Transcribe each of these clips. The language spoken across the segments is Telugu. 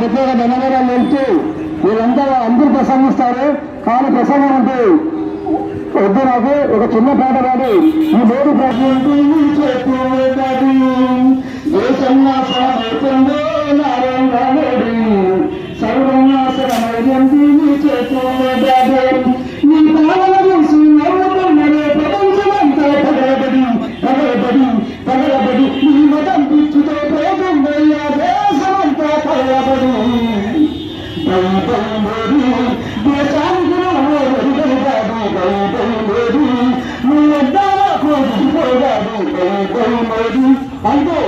ప్రత్యేక ధన్యవాదాలు తెలుపుతూ వీళ్ళంతా అందరూ ప్రసంగిస్తారు. కానీ ప్రసంగం అంటే వద్దు నాకు ఒక చిన్న పాట పాడి ఈ మూడు దేశంలో అంటే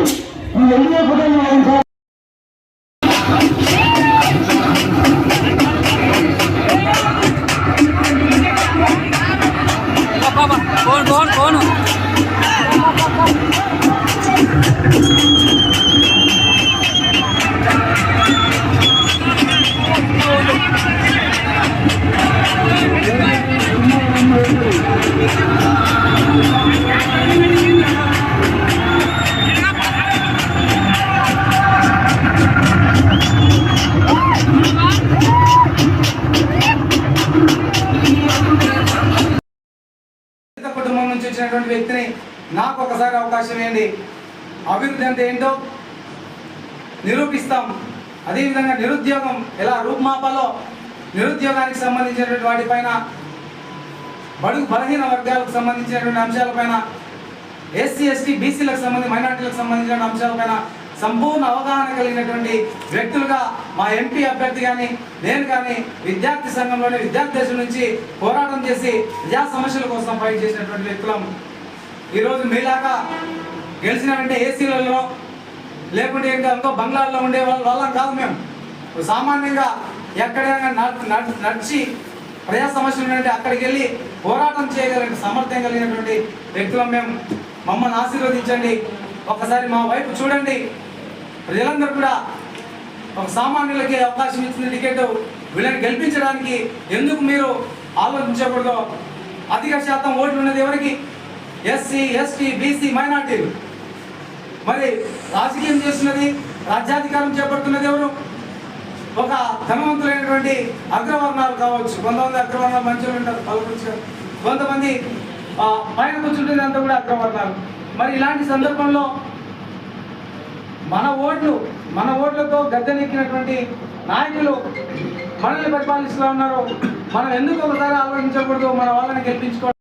నువ్వు ఎందుకు ఇచ్చినటువంటి వ్యక్తిని నాకు ఒకసారి అవకాశం ఇవ్వండి. అభివృద్ధి అంటే ఏంటో నిరూపిస్తాం. అదేవిధంగా నిరుద్యోగం ఎలా రూపుమాపాలో నిరుద్యోగానికి సంబంధించినటువంటి వాటిపైన బడుగు బలహీన వర్గాలకు సంబంధించినటువంటి అంశాలపైన ఎస్సీ ఎస్టీ బీసీలకు సంబంధించి మైనార్టీలకు సంబంధించిన అంశాలపైన సంపూర్ణ అవగాహన కలిగినటువంటి వ్యక్తులుగా మా ఎంపీ అభ్యర్థి కానీ నేను కానీ విద్యార్థి సంఘంలోని విద్యార్థి నుంచి పోరాటం చేసి ప్రజా సమస్యల కోసం ఫైట్ చేసినటువంటి వ్యక్తులం. ఈరోజు మీలాగా గెలిచినామంటే ఏసీలలో లేకుంటే ఇంకా ఇంకో బంగ్లాల్లో ఉండే వాళ్ళ వాళ్ళం కాదు మేము. సామాన్యంగా ఎక్కడైనా నడిచి ప్రజా సమస్యలు ఉంటే అక్కడికి వెళ్ళి పోరాటం చేయగలిగిన సామర్థ్యం కలిగినటువంటి వ్యక్తులం మేము. మమ్మల్ని ఆశీర్వదించండి. ఒకసారి మా వైపు చూడండి. ప్రజలందరూ కూడా ఒక సామాన్యులకి అవకాశం ఇచ్చిన టికెట్ వీళ్ళని గెలిపించడానికి ఎందుకు మీరు ఆలోచించకూడదు? అధిక శాతం ఓట్లు ఉన్నది ఎవరికి? ఎస్సీ ఎస్టీ బీసీ మైనార్టీలు. మరి రాజకీయం చేస్తున్నది రాజ్యాధికారం చేపడుతున్నది ఎవరు? ఒక ధనవంతులైనటువంటి అగ్రవర్ణాలు కావచ్చు. కొంతమంది అగ్రవర్ణాలు మంచిగా ఉంటారు పలుకొచ్చు కొంతమంది పైన కూర్చుంటుంది అంతా కూడా అగ్రవర్ణాలు. మరి ఇలాంటి సందర్భంలో మన ఓట్లు మన ఓట్లతో గద్దెనెక్కినటువంటి నాయకులు మనల్ని పరిపాలిస్తూ ఉన్నారు. మనం ఎందుకు ఒకసారి ఆలోచించకూడదు? మన వాళ్ళని గెలిపించుకోవడం